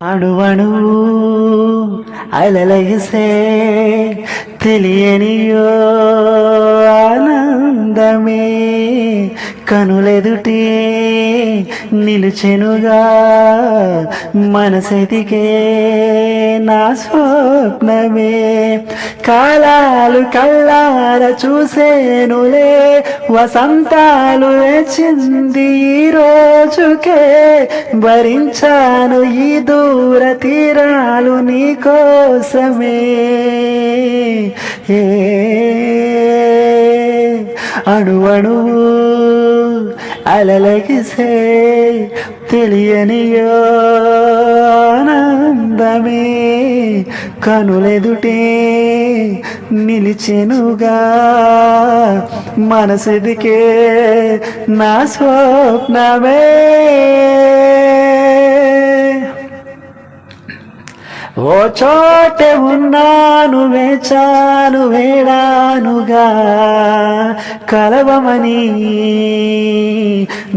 అణువణు అలలగిసే తెలియనియో ఆనందమే కనులెదుటే నిలుచెనుగా మనసెతికే నా స్వప్నమే. కాలాలు కళ్ళార చూసేనులే వసంతాలు వేచింది ఈ రోజుకే. భరించాను ఈ దూర తీరాలు నీ కోసమే. అణువణువు అణువణు అలలగిసే తెలియనియో ఆనందమే. కనులెదుటే నిలిచెనుగా మనసెదికే నా స్వప్నమే. ఓ చోటే ఉన్నాను వేచాను వేడానుగా కలవమని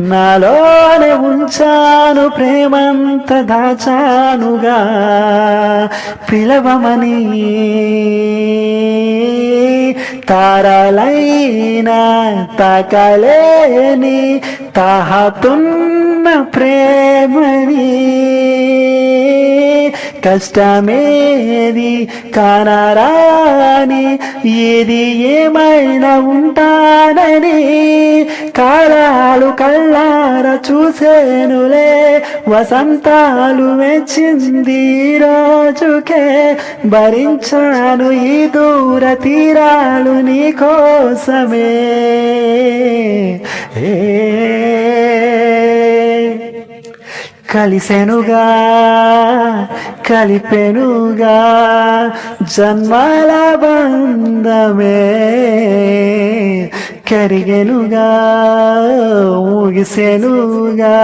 నాలోనే ఉంచాను ప్రేమంత దాచానుగా పిలవమని తారలైనా తాకలేని తాహతున్న ప్రేమని కష్టమేది? కానరాని ఏది ఏమైనా ఉంటానని కాలాలు కళ్ళార చూసేనులే వసంతాలు మెచ్చింది రోజుకే భరించాను ఈ దూర తీరాలు నీ కోసమే ఏ కలిసెనుగా కలిపెనుగా జన్మల బంధమే కరిగెనుగా ముగిసెనుగా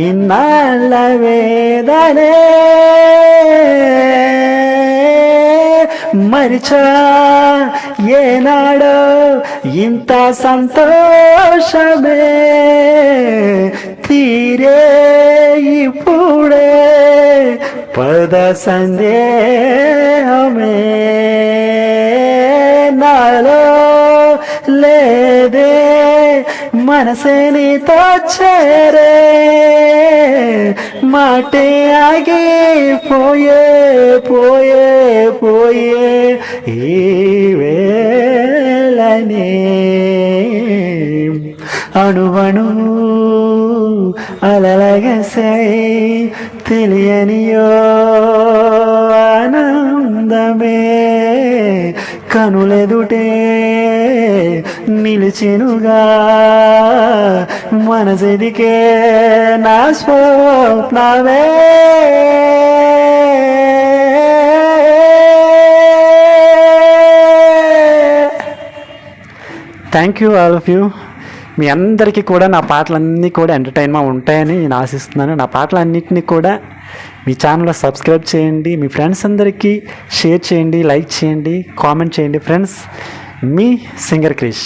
ఇన్నాళ్ళ వేదనే మరిచా ఏనాడో ఇంత సంతోషమే తీరే పద సందేహమే నాలో లేదే మనసే నీతో చేరే మాటే ఆగి పోయే పోయే పోయే ఈ వేళనే. అణువణు అలలగసై తెలియనియో ఆనందమే. కనులెదుటే నిలిచెనుగా మనసెదికే నా స్వప్నవే thank you all of you మీ అందరికీ కూడా నా పాటలన్నీ కూడా ఎంటర్టైన్మెంట్ ఉంటాయని నేను ఆశిస్తున్నాను. నా పాటలన్నింటినీ కూడా మీ ఛానల్లో సబ్స్క్రైబ్ చేయండి మీ ఫ్రెండ్స్ అందరికీ షేర్ చేయండి లైక్ చేయండి కామెంట్ చేయండి. ఫ్రెండ్స్ మీ సింగర్ క్రిష్.